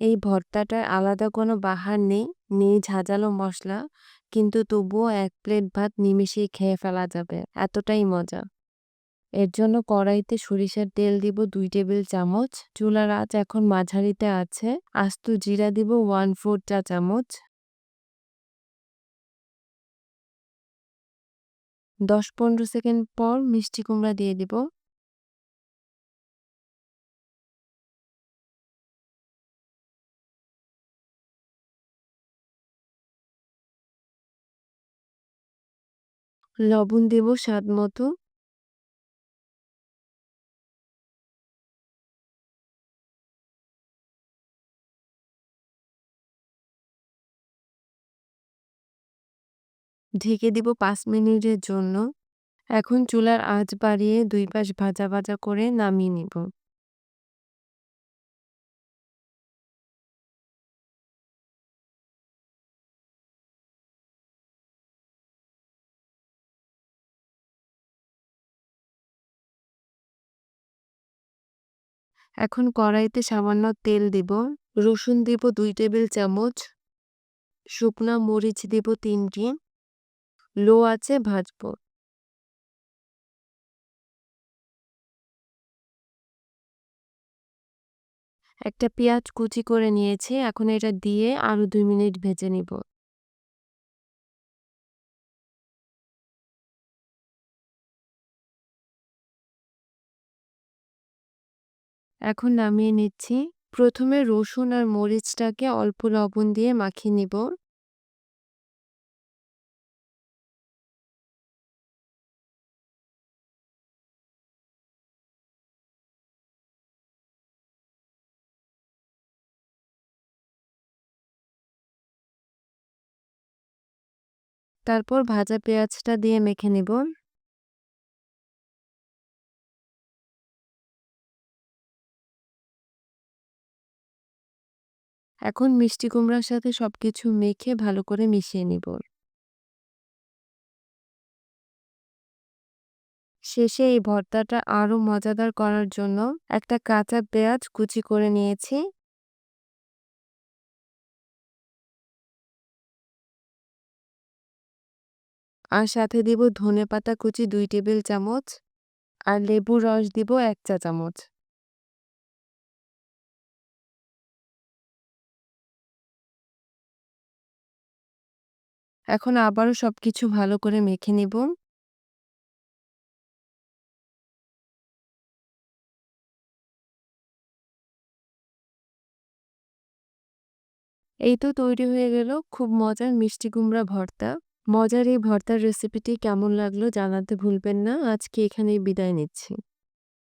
এই ভর্তাটার আলাদা কোনো বাহার নেই, নেই ঝাঁঝালো মশলা কিন্তু তবুও এক প্লেট ভাত নিমেষেই খেয়ে ফেলা যাবে। এতটাই মজা। এর জন্য কড়াইতে সরিষার তেল দিব দুই টেবিল চামচ চুলার আঁচ এখন মাঝারিতে আছে আস্ত জিরা দিব ওয়ান ফোর চা চামচ দশ পনেরো সেকেন্ড পর মিষ্টি কুমড়া দিয়ে দিব লবণ দেব স্বাদ মতো। ঢেকে দিব পাঁচ মিনিটের জন্য। এখন চুলার আঁচ বাড়িয়ে দুই পাশ ভাজা ভাজা করে নামিয়ে নিব। এখন কড়াইতে সামান্য তেল দিব। রসুন দিব দুই টেবিল চামচ। শুকনা মরিচ দিব তিনটি। লো আছে ভাজবো। একটা পেঁয়াজ কুচি করে নিয়েছি। এখন এটা দিয়ে আরও দুই মিনিট ভেজে নিব। এখন নামিয়ে নিচ্ছি। প্রথমে রসুন আর মরিচটাকে অল্প লবণ দিয়ে মাখিয়ে নিব। তারপর ভাজা পেঁয়াজটা দিয়ে মেখে নেব। এখন মিষ্টি কুমড়ার সাথে সবকিছু মেখে ভালো করে মিশিয়ে নিব। শেষে এই ভর্তাটা আরও মজাদার করার জন্য একটা কাঁচা পেঁয়াজ কুচি করে নিয়েছি। আর সাথে দিব ধনে পাতা কুচি দুই টেবিল চামচ, আর লেবুর রস দিব এক চা চামচ। এখন আবারও সব কিছু ভালো করে মেখে নিব। এই তো তৈরি হয়ে গেল খুব মজার মিষ্টি কুমড়া ভর্তা। মজার এই ভর্তার রেসিপিটি কেমন লাগল জানাতে ভুলবেন না। আজকে এখানেই বিদায় নিচ্ছি।